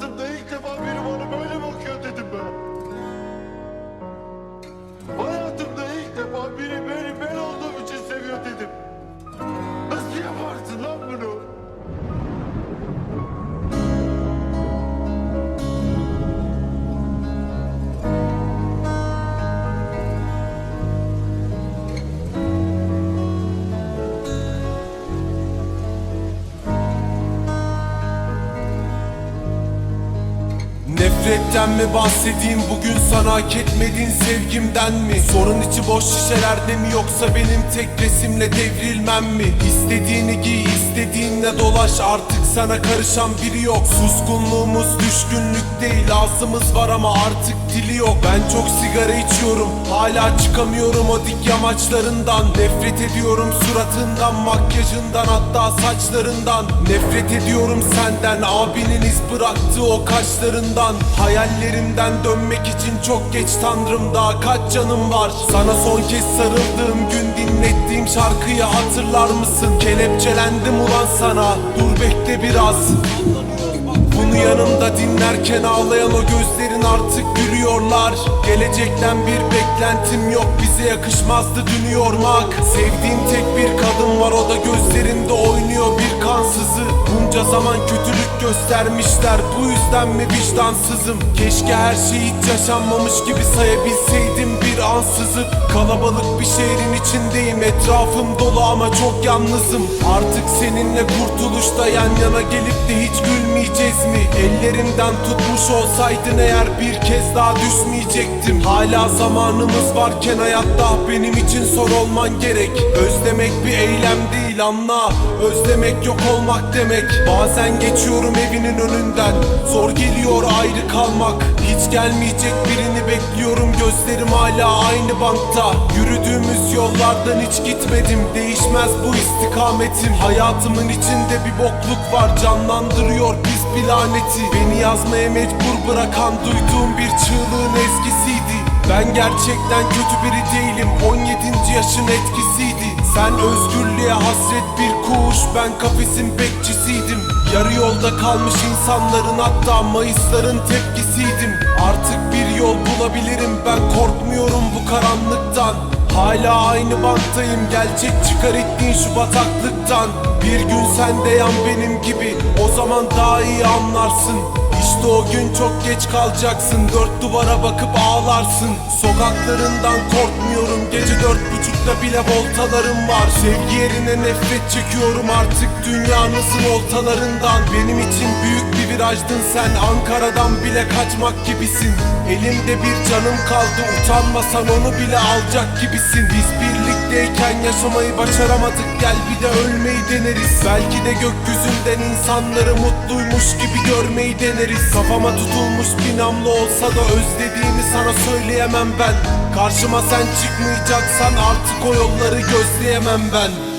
Hayatımda ilk Nefretten mi bahsedeyim? Bugün sana hak etmediğin sevgimden mi? Sorun içi boş şişelerde mi yoksa benim tek resimle devrilmem mi? İstediğini giy istediğinle dolaş. Artık sana karışan biri yok. Suskunluğumuz düşkünlük değil. Ağzımız var ama artık dili yok. Ben çok sigara içiyorum. Hala çıkamıyorum o dik yamaçlarından. Nefret ediyorum suratından makyajından hatta saçlarından. Nefret ediyorum senden. Abinin iz bıraktığı o kaşlarından Hayallerimden dönmek için çok geç tanrım. Daha kaç canım var? Sana son kez sarıldığım gün dinlettiğim şarkıyı hatırlar mısın? Kelepçelendim ulan sana. Dur bekle biraz. Bunu yanımda dinlerken ağlayan o gözlerin artık gülüyorlar. Gelecekten bir beklentim yok. Bize yakışmazdı dünü yormak. Sevdiğim tek bir kadın var. O da gözlerinde oynuyor bir Bunca zaman kötülük göstermişler. Bu yüzden mi vicdansızım? Keşke her şey hiç yaşanmamış gibi sayabilseydim bir ansızı Kalabalık bir şehrin içindeyim etrafım dolu ama çok yalnızım. Artık seninle kurtuluşta yan yana gelip de hiç gülmeyeceğiz mi? Ellerimden tutmuş olsaydın eğer bir kez daha düşmeyecektim. Hala zamanımız varken hayatta benim için son olman gerek. Özlemek bir eylem değil anla Özlemek yok olmak demek. Bazen geçiyorum evinin önünden. Zor geliyor ayrı kalmak. Hiç gelmeyecek birini bekliyorum. Gözlerim hala aynı bankta Yürüdüğümüz yollardan hiç gitmedim. Değişmez bu istikametim. Hayatımın içinde bir bokluk var. Canlandırıyor pis bir laneti Beni yazmaya mecbur bırakan Duyduğum bir çığlığın ezgisiydi Ben gerçekten kötü biri değilim. 17. yaşın etkisiydi. Sen özgürlüğe hasret bir kuş Ben kafesin bekçisiydim. Yarı yolda kalmış insanların hatta Mayısların tepkisiydim. Artık bir yol bulabilirim ben korkmuyorum bu karanlıktan. Hala aynı banktayım gelecek çıkar ettiğin şu bataklıktan Bir gün sen de yan benim gibi o zaman daha iyi anlarsın. İşte o gün çok geç kalacaksın Dört duvara bakıp ağlarsın. Sokaklarından korkmuyorum Gece dört buçukta bile voltalarım var. Sevgi yerine nefret çekiyorum artık Dünyanızın oltalarından? Benim için büyük bir virajdın sen Ankara'dan bile kaçmak gibisin. Elimde bir canım kaldı Utanmasan onu bile alacak gibisin. Biz birlikteyken yaşamayı başaramadık. Gel bir de ölmeyi deneriz. Belki de gökyüzünden insanları mutluymuş gibi görmeyi deneriz. Kafama tutulmuş bir namlu olsa da özlediğimi sana söyleyemem ben. Karşıma sen çıkmayacaksan artık o yolları gözleyemem ben